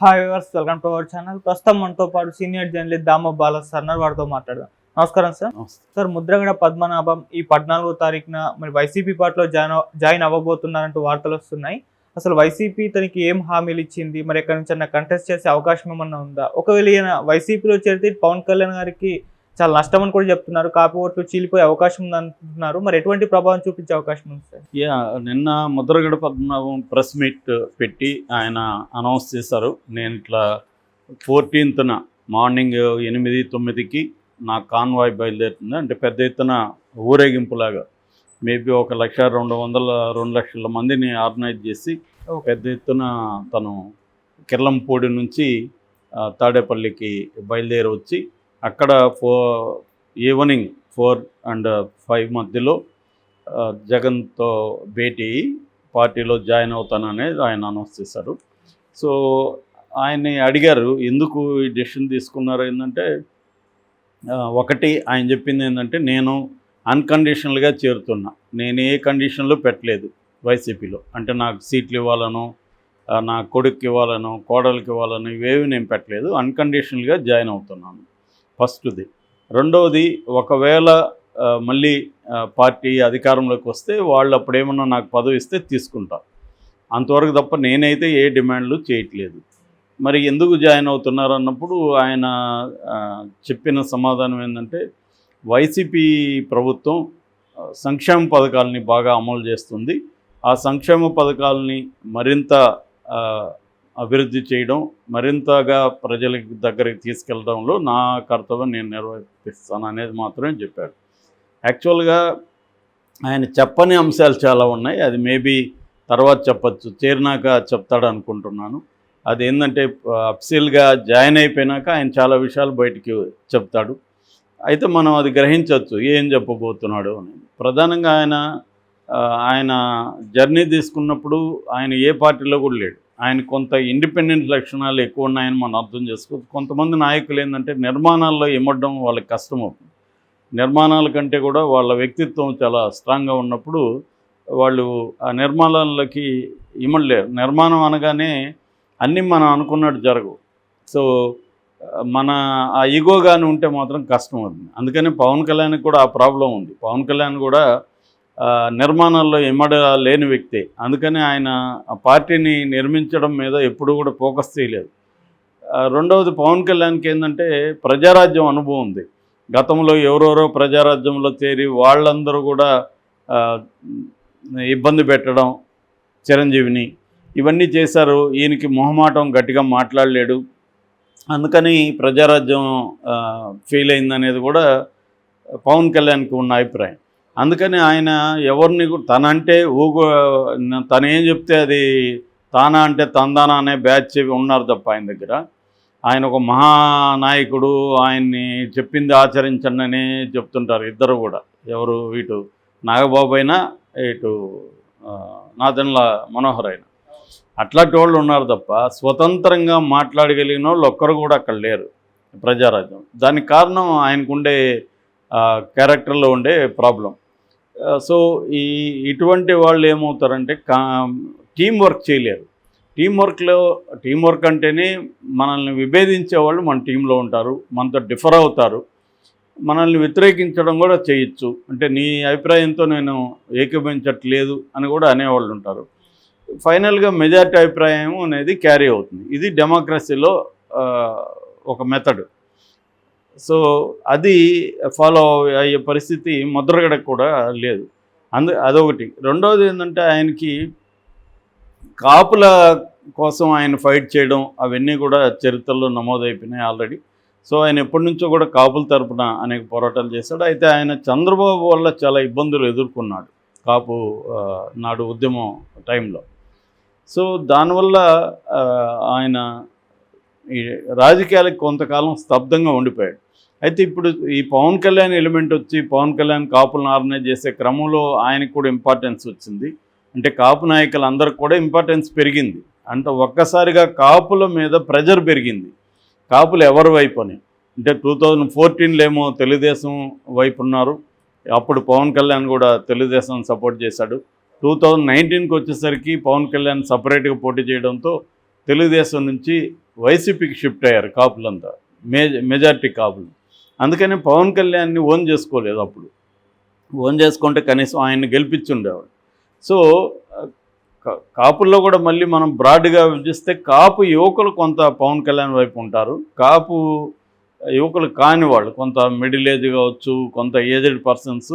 Hi viewers welcome to our channel ప్రస్తుతం మనతో పాటు సీనియర్ జర్నలిస్ట్ దామ బాల సర్నర్ వారితో మాట్లాడదాం. నమస్కారం సార్ సార్ ముద్రగడ పద్మనాభం ఈ పద్నాలుగో తారీఖున మరి వైసీపీ పార్టీలో జాయిన్ జాయిన్ అవ్వబోతున్నారంటూ వార్తలు వస్తున్నాయి. అసలు వైసీపీ తనకి ఏం హామీలు ఇచ్చింది? మరి ఎక్కడి నుంచి కంటెస్ట్ చేసే అవకాశం ఏమన్నా ఉందా? ఒకవేళ ఈయన వైసీపీలో చేరితే పవన్ కళ్యాణ్ గారికి చాలా నష్టం అని కూడా చెప్తున్నారు. కాపీ ఓట్లు చీలిపోయే అవకాశం ఉంది అంటున్నారు మరి ఎటువంటి ప్రభావం చూపించే అవకాశం ఉంది సార్? యా నిన్న ముద్రగడ పద్మనాభం ప్రెస్ మీట్ పెట్టి ఆయన అనౌన్స్ చేశారు. నేను ఇట్లా ఫోర్టీన్త్న మార్నింగ్ ఎనిమిది తొమ్మిదికి నా కాన్వాయ్ బయలుదేరుతుంది. అంటే పెద్ద ఎత్తున ఊరేగింపులాగా. మేబీ ఒక లక్ష రెండు వందల రెండు లక్షల మందిని ఆర్గనైజ్ చేసి. పెద్ద ఎత్తున తను కిర్లంపూడి నుంచి తాడేపల్లికి బయలుదేరి వచ్చి అక్కడ ఫో ఈవినింగ్ ఫోర్ అండ్ ఫైవ్ మధ్యలో జగన్తో భేటీ అయ్యి పార్టీలో జాయిన్ అవుతాననేది ఆయన అనౌన్స్ చేశారు. సో ఆయన్ని అడిగారు ఎందుకు ఈ డెసిషన్ తీసుకున్నారు? ఏంటంటే ఒకటి ఆయన చెప్పింది ఏంటంటే నేను అన్కండిషనల్గా చేరుతున్నా. నేను ఏ కండిషన్లో పెట్టలేదు వైసీపీలో. అంటే నాకు సీట్లు ఇవ్వాలను నా కొడుకు ఇవ్వాలను కోడలికి ఇవ్వాలను ఇవేవి నేను పెట్టలేదు. అన్కండిషనల్గా జాయిన్ అవుతున్నాను. ఫస్ట్ది. రెండవది ఒకవేళ మళ్ళీ పార్టీ అధికారంలోకి వస్తే వాళ్ళు అప్పుడు ఏమన్నా నాకు పదవి ఇస్తే తీసుకుంటా. అంతవరకు తప్ప నేనైతే ఏ డిమాండ్లు చేయట్లేదు. మరి ఎందుకు జాయిన్ అవుతున్నారు అన్నప్పుడు ఆయన చెప్పిన సమాధానం ఏంటంటే వైసీపీ ప్రభుత్వం సంక్షేమ పథకాలని బాగా అమలు చేస్తుంది. ఆ సంక్షేమ పథకాలని మరింత అభివృద్ధి చేయడం మరింతగా ప్రజలకి దగ్గరికి తీసుకెళ్ళడంలో నా కర్తవ్యం నేను నిర్వర్తిస్తాను అనేది మాత్రమే చెప్పాడు యాక్చువల్గా ఆయన చెప్పని అంశాలు చాలా ఉన్నాయి. అది మేబీ తర్వాత చెప్పచ్చు. చేరినాక చెప్తాడు అనుకుంటున్నాను అది ఏంటంటే అఫ్సీల్గా జాయిన్ అయిపోయినాక ఆయన చాలా విషయాలు బయటికి చెప్తాడు. అయితే మనం అది గ్రహించవచ్చు ఏం చెప్పబోతున్నాడు అని ప్రధానంగా ఆయన ఆయన జర్నీ తీసుకున్నప్పుడు ఆయన ఏ పార్టీలో కూడా లేడు. ఆయన కొంత ఇండిపెండెంట్ లక్షణాలు ఎక్కువ ఉన్నాయని మనం అర్థం చేసుకోవచ్చు. కొంతమంది నాయకులు ఏంటంటే నిర్మాణాల్లో ఇమ్మడం వాళ్ళకి కష్టం అవుతుంది. నిర్మాణాల కంటే కూడా వాళ్ళ వ్యక్తిత్వం చాలా స్ట్రాంగ్గా ఉన్నప్పుడు వాళ్ళు ఆ నిర్మాణాలకి ఇమ్మడలేరు. నిర్మాణం అనగానే అన్నీ మనం అనుకున్నట్టు జరగవు. సో మన ఆ ఈగో కానీ ఉంటే మాత్రం కష్టం అవుతుంది. అందుకని పవన్ కళ్యాణ్కి కూడా ఆ ప్రాబ్లం ఉంది. పవన్ కళ్యాణ్ కూడా నిర్మాణాల్లో ఇమ్మడ లేని వ్యక్తి. అందుకని ఆయన ఆ పార్టీని నిర్మించడం మీద ఎప్పుడూ కూడా ఫోకస్ చేయలేదు. రెండవది పవన్ కళ్యాణ్కి ఏంటంటే ప్రజారాజ్యం అనుభవం ఉంది. గతంలో ఎవరెవరో ప్రజారాజ్యంలో చేరి వాళ్ళందరూ కూడా ఇబ్బంది పెట్టడం చిరంజీవిని ఇవన్నీ చేశారు. ఈయనకి మొహమాటం గట్టిగా మాట్లాడలేడు. అందుకని ప్రజారాజ్యం ఫెయిల్ అయిందనేది కూడా పవన్ కళ్యాణ్కి ఉన్న అభిప్రాయం. అందుకని ఆయన ఎవరిని కూడా తనంటే ఊగు తనేం ఏం చెప్తే అది తానా అంటే తందానా అనే బ్యాచ్ ఉన్నారు తప్ప ఆయన దగ్గర. ఆయన ఒక మహానాయకుడు ఆయన్ని చెప్పింది ఆచరించండి చెప్తుంటారు ఇద్దరు కూడా. ఎవరు ఇటు నాగబాబు అయినా ఇటు నాదన్ల మనోహర్ అయినా. అట్లాంటి వాళ్ళు ఉన్నారు తప్ప స్వతంత్రంగా మాట్లాడగలిగిన వాళ్ళు ఒక్కరు కూడా అక్కడ లేరు ప్రజారాజ్యం. దానికి కారణం ఆయనకుండే క్యారెక్టర్లో ఉండే ప్రాబ్లం. సో ఈ ఇటువంటి వాళ్ళు ఏమవుతారంటే కా టీం వర్క్ చేయలేరు. టీం వర్క్లో టీం వర్క్ అంటేనే మనల్ని విభేదించే వాళ్ళు మన టీంలో ఉంటారు మనతో డిఫర్ అవుతారు. మనల్ని వ్యతిరేకించడం కూడా చేయొచ్చు. అంటే నీ అభిప్రాయంతో నేను ఏకీభవించట్లేదు అని కూడా అనేవాళ్ళు ఉంటారు. ఫైనల్గా మెజార్టీ అభిప్రాయం అనేది క్యారీ అవుతుంది. ఇది డెమోక్రసీలో ఒక మెథడ్ సో అది ఫాలో అయ్యే పరిస్థితి ముద్రగడ కూడా లేదు. అందు అదొకటి. రెండవది ఏంటంటే ఆయనకి కాపుల కోసం ఆయన ఫైట్ చేయడం అవన్నీ కూడా చరిత్రలో నమోదైపోయినాయి ఆల్రెడీ. సో ఆయన ఎప్పటి నుంచో కూడా కాపుల తరపున అనేక పోరాటాలు చేశాడు. అయితే ఆయన చంద్రబాబు వల్ల చాలా ఇబ్బందులు ఎదుర్కొన్నాడు కాపు నాడు ఉద్యమం టైంలో. సో దానివల్ల ఆయన ఈ రాజకీయాలకు కొంతకాలం స్తబ్దంగా ఉండిపోయాడు. అయితే ఇప్పుడు ఈ పవన్ కళ్యాణ్ ఎలిమెంట్ వచ్చి పవన్ కళ్యాణ్ కాపులను ఆర్గనైజ్ చేసే క్రమంలో ఆయనకు కూడా ఇంపార్టెన్స్ వచ్చింది. అంటే కాపు నాయకులందరికి కూడా ఇంపార్టెన్స్ పెరిగింది. అంటే ఒక్కసారిగా కాపుల మీద ప్రెజర్ పెరిగింది. కాపులు ఎవరి వైపు అని? అంటే టూ థౌజండ్ ఫోర్టీన్లో ఏమో తెలుగుదేశం వైపు ఉన్నారు. అప్పుడు పవన్ కళ్యాణ్ కూడా తెలుగుదేశం సపోర్ట్ చేశాడు. టూ థౌజండ్ నైన్టీన్కి వచ్చేసరికి పవన్ కళ్యాణ్ సపరేట్గా పోటీ చేయడంతో తెలుగుదేశం నుంచి వైసీపీకి షిఫ్ట్ అయ్యారు కాపులంతా. మేజ మెజార్టీ కాపులు. అందుకని పవన్ కళ్యాణ్ని ఓన్ చేసుకోలేదు అప్పుడు. ఓన్ చేసుకుంటే కనీసం ఆయన్ని గెలిపించుండేవాడు. సో కాపుల్లో కూడా మళ్ళీ మనం బ్రాడ్గా విభజిస్తే కాపు యువకులు కొంత పవన్ కళ్యాణ్ వైపు ఉంటారు. కాపు యువకులు కాని వాళ్ళు కొంత మిడిల్ ఏజ్ కావచ్చు కొంత ఏజ్డ్ పర్సన్స్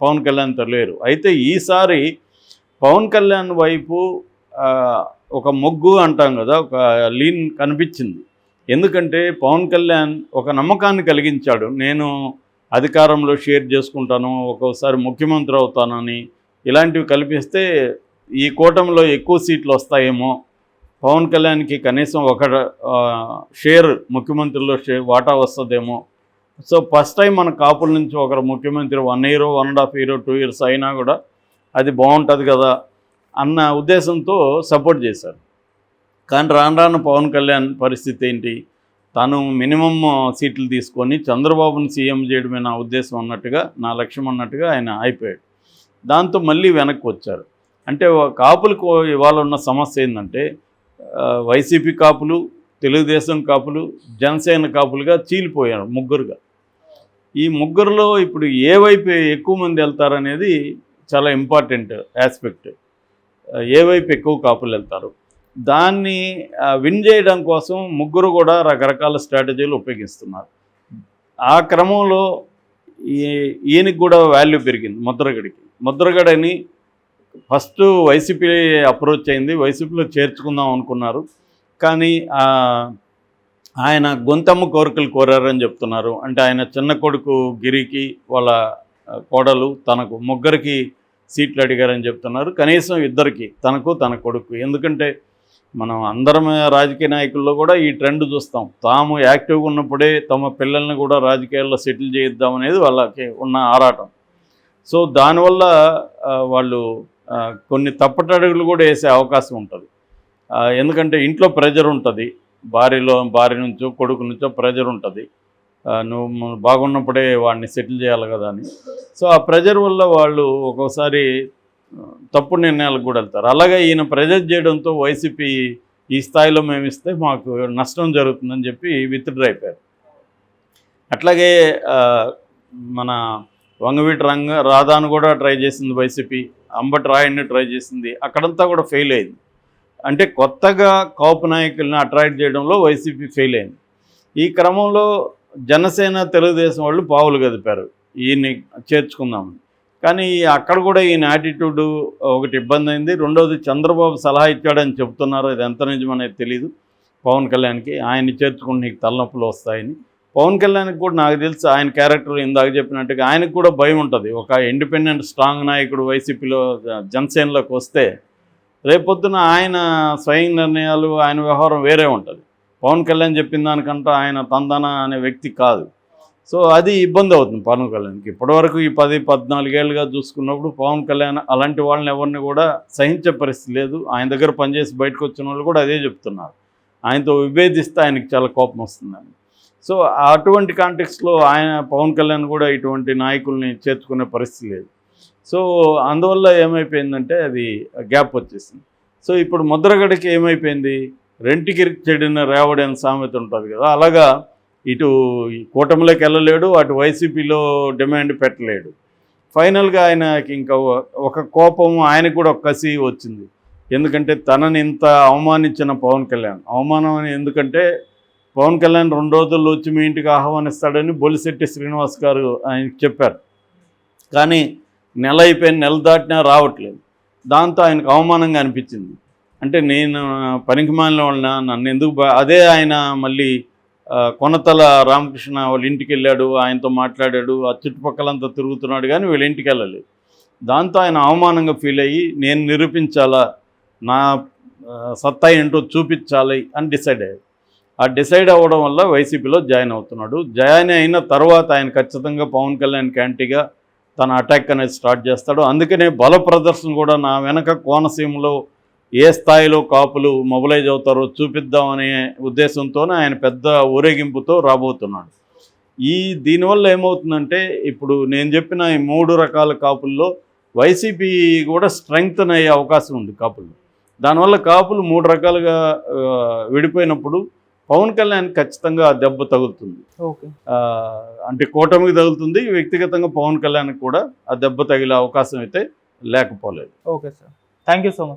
పవన్ కళ్యాణ్తో లేరు. అయితే ఈసారి పవన్ కళ్యాణ్ వైపు ఒక మొగ్గు అంటాం కదా ఒక లీన్ కనిపించింది. ఎందుకంటే పవన్ కళ్యాణ్ ఒక నమ్మకాన్ని కలిగించాడు. నేను అధికారంలో షేర్ చేసుకుంటాను ఒక్కోసారి ముఖ్యమంత్రి అవుతానని ఇలాంటివి కల్పిస్తే ఈ కూటమిలో ఎక్కువ సీట్లు వస్తాయేమో. పవన్ కళ్యాణ్కి కనీసం ఒక షేర్ ముఖ్యమంత్రిలో షేర్ వాటా వస్తుందేమో. సో ఫస్ట్ టైం మన కాపుల నుంచి ఒకరు ముఖ్యమంత్రి one year one and half year two years అయినా కూడా అది బాగుంటుంది కదా అన్న ఉద్దేశంతో సపోర్ట్ చేశారు. కానీ రాను రాను పవన్ కళ్యాణ్ పరిస్థితి ఏంటి? తను మినిమం సీట్లు తీసుకొని చంద్రబాబుని సీఎం చేయడమే నా ఉద్దేశం అన్నట్టుగా నా లక్ష్యం అన్నట్టుగా ఆయన అయిపోయాడు. దాంతో మళ్ళీ వెనక్కి వచ్చారు. అంటే కాపులకు ఇవాళ ఉన్న సమస్య ఏంటంటే వైసీపీ కాపులు తెలుగుదేశం కాపులు జనసేన కాపులుగా చీలిపోయారు ముగ్గురుగా. ఈ ముగ్గురులో ఇప్పుడు ఏ వైపు ఎక్కువ మంది వెళ్తారనేది చాలా ఇంపార్టెంట్ ఆస్పెక్ట్. ఏ వైపు ఎక్కువ కాపులు వెళ్తారు? దాన్ని విన్ చేయడం కోసం ముగ్గురు కూడా రకరకాల స్ట్రాటజీలు ఉపయోగిస్తున్నారు. ఆ క్రమంలో ఈ ఈయనకి కూడా వాల్యూ పెరిగింది ముద్రగడికి. ముద్రగడని ఫస్ట్ వైసీపీ అప్రోచ్ అయింది. వైసీపీలో చేర్చుకుందాం అనుకున్నారు. కానీ ఆయన గొంతమ్మ కోరికలు కోరారని చెప్తున్నారు. అంటే ఆయన చిన్న కొడుకు గిరికి వాళ్ళ కోడలు తనకు ముగ్గురికి సీట్లు అడిగారని చెప్తున్నారు. కనీసం ఇద్దరికి తనకు తన కొడుకు. ఎందుకంటే మనం అందరం రాజకీయ నాయకుల్లో కూడా ఈ ట్రెండ్ చూస్తాం. తాము యాక్టివ్గా ఉన్నప్పుడే తమ పిల్లల్ని కూడా రాజకీయాల్లో సెటిల్ చేయిద్దాం అనేది వాళ్ళకి ఉన్న ఆరాటం. సో దానివల్ల వాళ్ళు కొన్ని తప్పటడుగులు కూడా వేసే అవకాశం ఉంటుంది. ఎందుకంటే ఇంట్లో ప్రెజర్ ఉంటుంది. భార్యలో భార్య నుంచో కొడుకు నుంచో ప్రెజర్ ఉంటుంది. నువ్వు బాగున్నప్పుడే వాడిని సెటిల్ చేయాలి కదా అని. సో ఆ ప్రెజర్ వల్ల వాళ్ళు ఒక్కోసారి తప్పుడు నిర్ణయాలకు కూడా వెళ్తారు. అలాగే ఈయన ప్రెజర్ చేయడంతో వైసీపీ ఈ స్థాయిలో మేము ఇస్తే మాకు నష్టం జరుగుతుందని చెప్పి విత్డ్రా అయిపోయారు. అట్లాగే మన వంగవీటి రంగ రాధాను కూడా ట్రై చేసింది వైసీపీ అంబటి రాయన్ని ట్రై చేసింది. అక్కడంతా కూడా ఫెయిల్ అయింది. అంటే కొత్తగా కాపు నాయకుల్ని అట్రాక్ట్ చేయడంలో వైసీపీ ఫెయిల్ అయింది. ఈ క్రమంలో జనసేన తెలుగుదేశం వాళ్ళు పావులు గదిపారు ఈయన్ని చేర్చుకుందామని. కానీ అక్కడ కూడా ఈయన యాటిట్యూడ్ ఒకటి ఇబ్బంది అయింది. రెండవది చంద్రబాబు సలహా ఇచ్చాడని చెప్తున్నారు. ఇది ఎంత నిజమనేది తెలియదు పవన్ కళ్యాణ్కి ఆయన్ని చేర్చుకుంటే నీకు తలనొప్పులు వస్తాయని. పవన్ కళ్యాణ్కి కూడా నాకు తెలుసు ఆయన క్యారెక్టర్ ఇందాక చెప్పినట్టుగా ఆయనకు కూడా భయం ఉంటుంది. ఒక ఇండిపెండెంట్ స్ట్రాంగ్ నాయకుడు వైసీపీలో జనసేనలోకి వస్తే రేపొద్దున ఆయన స్వయం నిర్ణయాలు ఆయన వ్యవహారం వేరే ఉంటుంది. పవన్ కళ్యాణ్ చెప్పిన దానికంటే ఆయన తందన అనే వ్యక్తి కాదు. సో అది ఇబ్బంది అవుతుంది పవన్ కళ్యాణ్కి. ఇప్పటివరకు ఈ పది పద్నాలుగేళ్ళుగా చూసుకున్నప్పుడు పవన్ కళ్యాణ్ అలాంటి వాళ్ళని ఎవరిని కూడా సహించే పరిస్థితి లేదు. ఆయన దగ్గర పనిచేసి బయటకు వచ్చిన వాళ్ళు కూడా అదే చెప్తున్నారు. ఆయనతో విభేదిస్తే ఆయనకి చాలా కోపం వస్తుందని. సో అటువంటి కాంటెక్స్లో ఆయన పవన్ కళ్యాణ్ కూడా ఇటువంటి నాయకుల్ని చేర్చుకునే పరిస్థితి లేదు. సో అందువల్ల ఏమైపోయిందంటే అది గ్యాప్ వచ్చేసింది. సో ఇప్పుడు ముద్రగడికి ఏమైపోయింది? రెంటికి చెడిన రేవడి అని సామెత ఉంటుంది కదా అలాగా ఇటు కూటమిలోకి వెళ్ళలేడు అటు వైసీపీలో డిమాండ్ పెట్టలేడు. ఫైనల్గా ఆయనకి ఇంకా ఒక కోపం ఆయనకు కూడా ఒక కసి వచ్చింది. ఎందుకంటే తనని ఇంత అవమానించిన పవన్ కళ్యాణ్. అవమానం అని ఎందుకంటే పవన్ కళ్యాణ్ రెండు రోజుల్లో వచ్చి మీ ఇంటికి ఆహ్వానిస్తాడని బొలిశెట్టి శ్రీనివాస్ గారు ఆయనకి చెప్పారు. కానీ నెల అయిపోయిన నెల దాటినా రావట్లేదు. దాంతో ఆయనకు అవమానంగా అనిపించింది. అంటే నేను పనికిమాలిన వాళ్ళ నన్ను ఎందుకు అదే ఆయన మళ్ళీ కొనతల రామకృష్ణ వాళ్ళ ఇంటికి వెళ్ళాడు ఆయనతో మాట్లాడాడు ఆ చుట్టుపక్కలంతా తిరుగుతున్నాడు కానీ వీళ్ళ ఇంటికి వెళ్ళలేదు. దాంతో ఆయన అవమానంగా ఫీల్ అయ్యి నేను నిరూపించాలా? నా సత్తా ఏంటో చూపించాలి అని డిసైడ్ అయ్యాడు. ఆ డిసైడ్ అవ్వడం వల్ల వైసీపీలో జాయిన్ అవుతున్నాడు. జాయిన్ అయిన తర్వాత ఆయన ఖచ్చితంగా పవన్ కళ్యాణ్ క్యాంటీగా తన అటాక్ అనేది స్టార్ట్ చేస్తాడు. అందుకనే బల ప్రదర్శన కూడా నా వెనక కోనసీమలో ఏ స్థాయిలో కాపులు మొబలైజ్ అవుతారో చూపిద్దామనే ఉద్దేశంతోనే ఆయన పెద్ద ఊరేగింపుతో రాబోతున్నాడు. ఈ దీనివల్ల ఏమవుతుందంటే ఇప్పుడు నేను చెప్పిన ఈ మూడు రకాల కాపుల్లో వైసీపీ కూడా స్ట్రెంగ్త్ అయ్యే అవకాశం ఉంది కాపుల్లో. దానివల్ల కాపులు మూడు రకాలుగా విడిపోయినప్పుడు పవన్ కళ్యాణ్ ఖచ్చితంగా దెబ్బ తగులుతుంది. అంటే కూటమికి తగులుతుంది వ్యక్తిగతంగా పవన్ కళ్యాణ్కి కూడా ఆ దెబ్బ తగిలే అవకాశం అయితే లేకపోలేదు. Okay sir. Thank you so much.